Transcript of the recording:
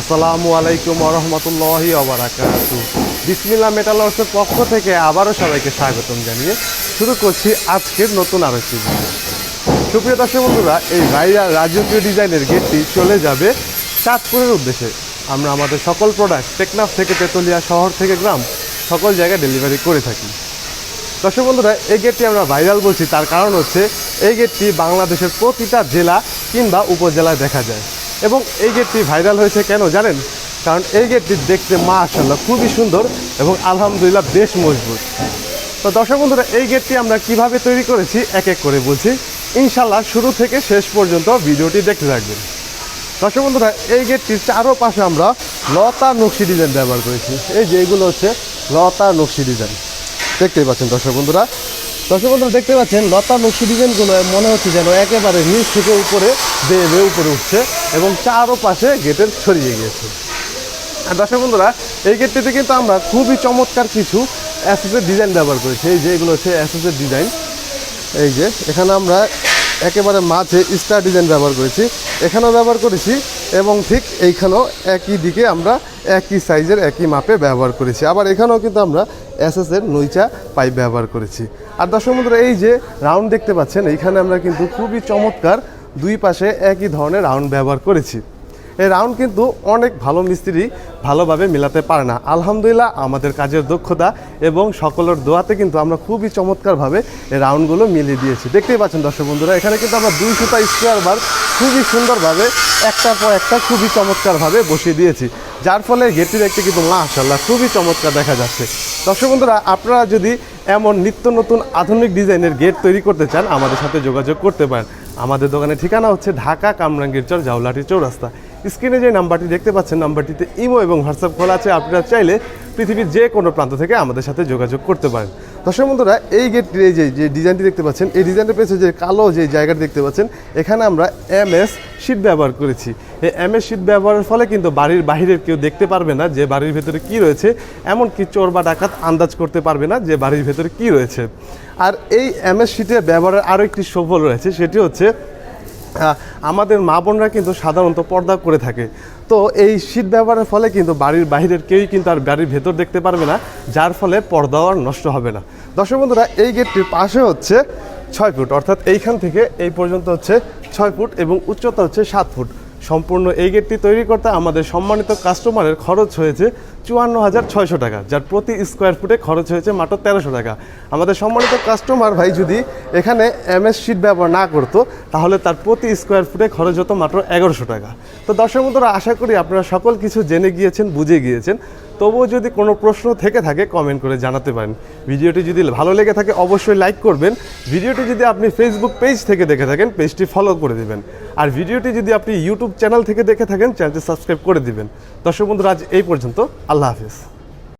আসসালামু আলাইকুম রহমতুল্লাহি ওবরাকাতু বিসমিল্লা মেটালসের পক্ষ থেকে আবারও সবাইকে স্বাগতম জানিয়ে শুরু করছি আজকের নতুন আরও একটি সুপ্রিয় দর্শক বন্ধুরা, এই ভাইরা রাজকীয় ডিজাইনের গেটটি চলে যাবে চাঁদপুরের উদ্দেশ্যে। আমরা আমাদের সকল প্রোডাক্ট টেকনাফ থেকে তেতুলিয়া শহর থেকে গ্রাম সকল জায়গায় ডেলিভারি করে থাকি। দর্শক বন্ধুরা, এই গেটটি আমরা ভাইরাল বলছি, তার কারণ হচ্ছে এই গেটটি বাংলাদেশের প্রতিটা জেলা কিংবা উপজেলায় দেখা যায়। এবং এই গেটটি ভাইরাল হয়েছে কেন জানেন? কারণ এই গেটটি দেখতে মা মাশাল্লাহ খুবই সুন্দর এবং আলহামদুলিল্লাহ বেশ মজবুত। তো দর্শক বন্ধুরা, এই গেটটি আমরা কীভাবে তৈরি করেছি, এক এক করে বলছি। ইনশাল্লাহ শুরু থেকে শেষ পর্যন্ত ভিডিওটি দেখতে থাকবেন। দর্শক বন্ধুরা, এই গেটটির চারো পাশে আমরা লতা নকশি ডিজাইন ব্যবহার করেছি। এই যে এগুলো হচ্ছে লতা নকশি ডিজাইন দেখতেই পাচ্ছেন দর্শক বন্ধুরা দর্শক বন্ধুরা, দেখতে পাচ্ছেন, লতা নকশি ডিজাইনগুলো মনে হচ্ছে যেন একেবারে নিচ থেকে উপরে বেয়ে বেয়ে উপরে উঠছে এবং চারো পাশে গেটের ছড়িয়ে গিয়েছে। আর দর্শক বন্ধুরা, এই গেটটিতে কিন্তু আমরা খুবই চমৎকার কিছু অ্যাসেসের ডিজাইন ব্যবহার করেছি। এই যে এগুলো হচ্ছে অ্যাসেসের ডিজাইন। এই যে, এখানে আমরা একেবারে মাঝে স্টার ডিজাইন ব্যবহার করেছি। এখানেও ব্যবহার করেছি এবং ঠিক এইখানেও একই দিকে আমরা একই সাইজের, একই মাপে ব্যবহার করেছি। আবার এখানেও কিন্তু আমরা এসএসের নইচা পাইপ ব্যবহার করেছি। আর দর্শক বন্ধুরা, এই যে রাউন্ড দেখতে পাচ্ছেন, এইখানে আমরা কিন্তু খুবই চমৎকার দুই পাশে একই ধরনের রাউন্ড ব্যবহার করেছি। এই রাউন্ড কিন্তু অনেক ভালো মিস্ত্রি ভালোভাবে মেলাতে পারে না। আলহামদুলিল্লাহ, আমাদের কাজের দক্ষতা এবং সকলের দোয়াতে কিন্তু আমরা খুবই চমৎকারভাবে এই রাউন্ডগুলো মিলিয়ে দিয়েছি। দেখতেই পাচ্ছেন দর্শক বন্ধুরা, এখানে কিন্তু আমরা দুই সুতা স্কোয়ার বার খুবই সুন্দরভাবে একটার পর একটা খুবই চমৎকারভাবে বসিয়ে দিয়েছি। যার ফলে গেটটি দেখতে কিন্তু মাশাল্লাহ খুবই চমৎকার দেখা যাচ্ছে। দর্শক বন্ধুরা, আপনারা যদি এমন নিত্য নতুন আধুনিক ডিজাইনের গেট তৈরি করতে চান, আমাদের সাথে যোগাযোগ করতে পারেন। আমাদের দোকানের ঠিকানা হচ্ছে ঢাকা কামরাঙ্গীর চর, জাউলাটি চৌরাস্তা। স্ক্রিনে যে নাম্বারটি দেখতে পাচ্ছেন, নাম্বারটিতে ইমো এবং হোয়াটসঅ্যাপ খোলা আছে। আপনারা চাইলে পৃথিবীর যে কোনো প্রান্ত থেকে আমাদের সাথে যোগাযোগ করতে পারেন। দর্শক বন্ধুরা, এই গেটটির এই যে যে ডিজাইনটি দেখতে পাচ্ছেন, এই ডিজাইনটা পেয়েছে যে কালো যে জায়গাটি দেখতে পাচ্ছেন, এখানে আমরা এম এস শিট ব্যবহার করেছি। এই এম এস শিট ব্যবহারের ফলে কিন্তু বাড়ির বাহিরের কেউ দেখতে পারবে না যে বাড়ির ভেতরে কি রয়েছে, এমনকি চোর বা ডাকাত আন্দাজ করতে পারবে না যে বাড়ির ভেতরে কি রয়েছে। আর এই এম এস শিটের ব্যবহারের আরও একটি সফল রয়েছে, সেটি হচ্ছে আমাদের মা বোনরা কিন্তু সাধারণত পর্দা করে থাকে। তো এই শীত ব্যবহারের ফলে কিন্তু বাড়ির বাইরের কেউই কিন্তু আর বাড়ির ভেতর দেখতে পারবে না, যার ফলে পর্দাও আর নষ্ট হবে না। দর্শক বন্ধুরা, এই গেটটির পাশে হচ্ছে ছয় ফুট, অর্থাৎ এইখান থেকে এই পর্যন্ত হচ্ছে ছয় ফুট এবং উচ্চতা হচ্ছে সাত ফুট। সম্পূর্ণ এই গেটটি তৈরি করতে আমাদের সম্মানিত কাস্টমারের খরচ হয়েছে চুয়ান্ন হাজার ছয়শো টাকা, যার প্রতি স্কোয়ার ফুটে খরচ হয়েছে মাত্র তেরোশো টাকা। আমাদের সম্মানিত কাস্টমার ভাই যদি এখানে এমএস শিট ব্যবহার না করতো, তাহলে তার প্রতি স্কোয়ার ফুটে খরচ হতো মাত্র এগারোশো টাকা। তো দর্শক বন্ধুরা, আশা করি আপনারা সকল কিছু জেনে গিয়েছেন, বুঝে গিয়েছেন। তবুও যদি কোনো প্রশ্ন থেকে থাকে কমেন্ট করে জানাতে পারেন। ভিডিওটি যদি ভালো লেগে থাকে, অবশ্যই লাইক করবেন। ভিডিওটি যদি আপনি ফেসবুক পেজ থেকে দেখে থাকেন পেজটি ফলো করে দিবেন। আর ভিডিওটি যদি আপনি ইউটিউব চ্যানেল থেকে দেখে থাকেন চ্যানেলটি সাবস্ক্রাইব করে দিবেন। দর্শক বন্ধুরা, আজ এই পর্যন্ত। আল্লাহ হাফিজ।